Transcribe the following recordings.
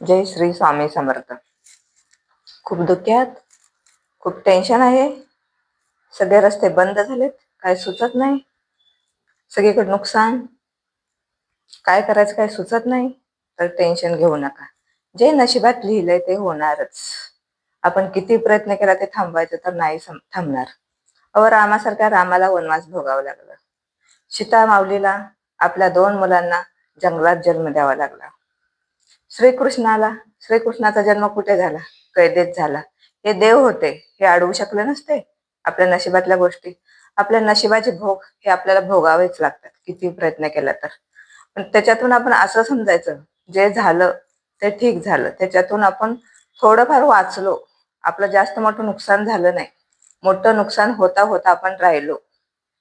जय श्री स्वामी समर्थ. खूप दुःख्यात खूप टेन्शन आहे. सगळे रस्ते बंद झालेत काय सुचत नाही. सगळीकडे नुकसान. काय करायचं काय सुचत नाही. तर टेन्शन घेऊ नका. जे नशिबात लिहिलंय ते होणारच. आपण किती प्रयत्न केला ते थांबवायचं तर नाही थांबणार. अव रामासारख्या रामाला वनवास भोगावं लागलं. सीता माऊलीला आपल्या दोन मुलांना जंगलात जन्म द्यावा लागला. श्रीकृष्णाला श्रीकृष्णाचा जन्म कुठे झाला? कैदेत झाला. हे देव होते हे अडवू शकले नसते आपल्या नशिबातल्या गोष्टी. आपल्या नशिबाचे भोग हे आपल्याला भोगावेच लागतात किती प्रयत्न केला तर. पण त्याच्यातून आपण असं समजायचं जे झालं ते ठीक झालं. त्याच्यातून आपण थोडंफार वाचलो आपलं जास्त मोठं नुकसान झालं नाही. मोठं नुकसान होता होता आपण राहिलो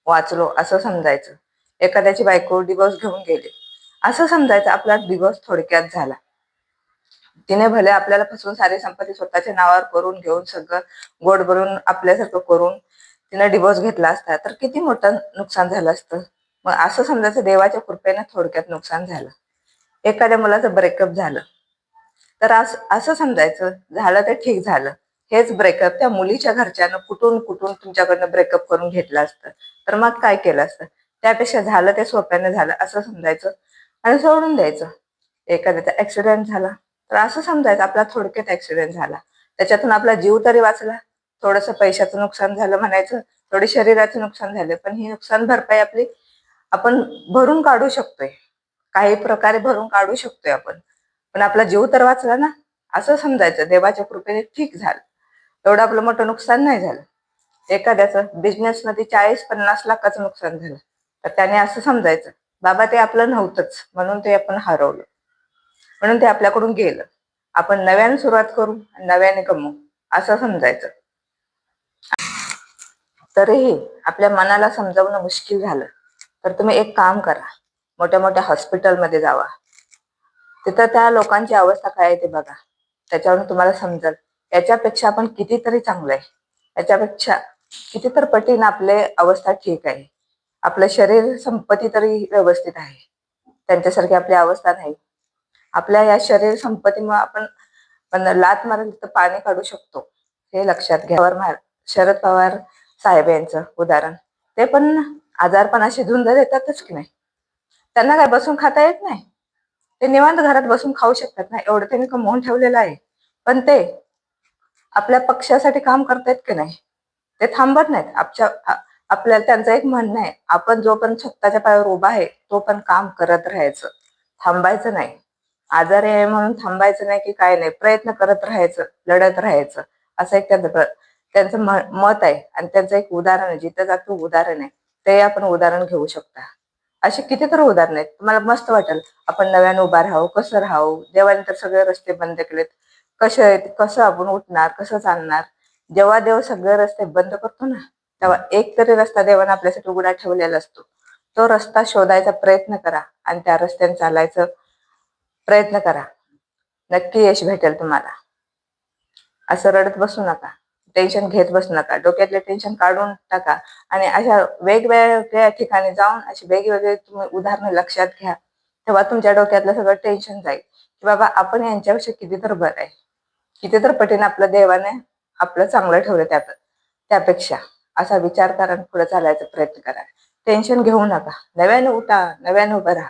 वाचलो असं समजायचं. एखाद्याची बायको डिवोर्स घेऊन गेली. असं समजायचं आपला डिवोर्स थोडक्यात झाला. तिने भले आपल्याला फसवून सारी संपत्ती स्वतःच्या नावावर करून घेऊन सगळं गोड भरून आपल्यासारखं करून तिने डिवोर्स घेतला असता तर किती मोठं नुकसान झालं असतं? मग असं समजायचं देवाच्या कृपेनं थोडक्यात नुकसान झालं. एखाद्या मुलाचं ब्रेकअप झालं. तर असं असं समजायचं झालं ते ठीक झालं. हेच ब्रेकअप त्या मुलीच्या घरच्यानं कुठून कुठून तुमच्याकडनं ब्रेकअप करून घेतलं असतं? तर मग काय केलं असतं? त्यापेक्षा झालं ते सोप्याने झालं असं समजायचं. आणि सोडून द्यायचं. एखाद्याचा ऍक्सिडेंट झाला. तर असं समजायचं आपला थोडक्यात ऍक्सिडेंट झाला. त्याच्यातून आपला जीव तरी वाचला. थोडंसं पैशाचं नुकसान झालं म्हणायचं थोडी शरीराचं नुकसान झालं पण ही नुकसान भरपाई आपली आपण भरून काढू शकतोय. काही प्रकारे भरून काढू शकतोय आपण. पण आपला जीव तर वाचला ना. असं समजायचं देवाच्या कृपेने ठीक झालं. एवढं आपलं मोठं नुकसान नाही झालं. एखाद्याचं बिझनेस मध्ये चाळीस पन्नास लाखाचं नुकसान झालं. तर त्याने असं समजायचं बाबा ते आपलं नव्हतंच म्हणून ते आपण हरवलं. म्हणून ते आपल्याकडून गेलं. आपण नव्याने सुरुवात करू आणि नव्याने कमवू असं समजायचं. तरीही आपल्या मनाला समजावणं मुश्किल झालं. तर तुम्ही एक काम करा. मोठ्या मोठ्या हॉस्पिटलमध्ये जावा. तिथं त्या लोकांची अवस्था काय आहे ते बघा. त्याच्यावरून तुम्हाला समजेल. याच्यापेक्षा आपण कितीतरी चांगलं आहे. याच्यापेक्षा कितीतर पटीनं आपले अवस्था ठीक आहे. आपलं शरीर संपत्ती तरी व्यवस्थित आहे. त्यांच्यासारखी आपली अवस्था नाही. आपल्या या शरीर संपत्तीमुळे आपण पण लात मारेल तर पाणी काढू शकतो. हे लक्षात घ्या. शरद पवार साहेब यांचं उदाहरण. ते पण आजारपणाशी झुंज देतातच की नाही? त्यांना काय बसून खाता येत नाही? ते निवांत घरात बसून खाऊ शकतात ना? एवढं त्यांनी कमवून ठेवलेलं आहे. पण ते आपल्या पक्षासाठी काम करतायत की नाही? ते थांबत नाहीत. आपच्या आपल्याला त्यांचं एक म्हणणं आहे. आपण जो पण स्वतःच्या पायावर उभा आहे तो पण काम करत राहायचं. थांबायचं नाही. आजारी आहे म्हणून थांबायचं नाही की काय नाही. प्रयत्न करत राहायचं लढत राहायचं. असं एक त्यांचं त्यांचं मत आहे. आणि त्यांचं एक उदाहरण आहे. जिथं जातो उदाहरण आहे. ते आपण उदाहरण घेऊ शकता. असे कितीतरी उदाहरण आहेत. तुम्हाला मस्त वाटेल. आपण नव्यानं उभा राहावं कसं राहावं देवाने तर सगळे रस्ते बंद केलेत. कसे आहेत? कसं आपण उठणार? कसं चालणार? जेव्हा देव सगळे रस्ते बंद करतो ना तेव्हा एक तरी रस्ता देवाने आपल्यासाठी उघडा ठेवलेला असतो. तो रस्ता शोधायचा प्रयत्न करा. आणि त्या रस्त्याने चालायचं. प्रयत्न करा. नक्की यश भेटेल तुम्हाला. असं रडत बसू नका. टेन्शन घेत बसू नका. डोक्यातले टेन्शन काढून टाका. आणि अशा वेगवेगळ्या ठिकाणी जाऊन अशी वेगवेगळे तुम्ही उदाहरणं लक्षात घ्या. तेव्हा तुमच्या डोक्यातलं सगळं टेन्शन जाईल. की बाबा आपण यांच्यापेक्षा किती तर बरं आहे. किती तर पटीने आपलं देवाने आपलं चांगलं ठेवलं त्या त्यापेक्षा. असा विचार करा आणि पुढे चालायचा प्रयत्न करा. टेन्शन घेऊ नका. नव्याने उठा. नव्याने उभं राहा.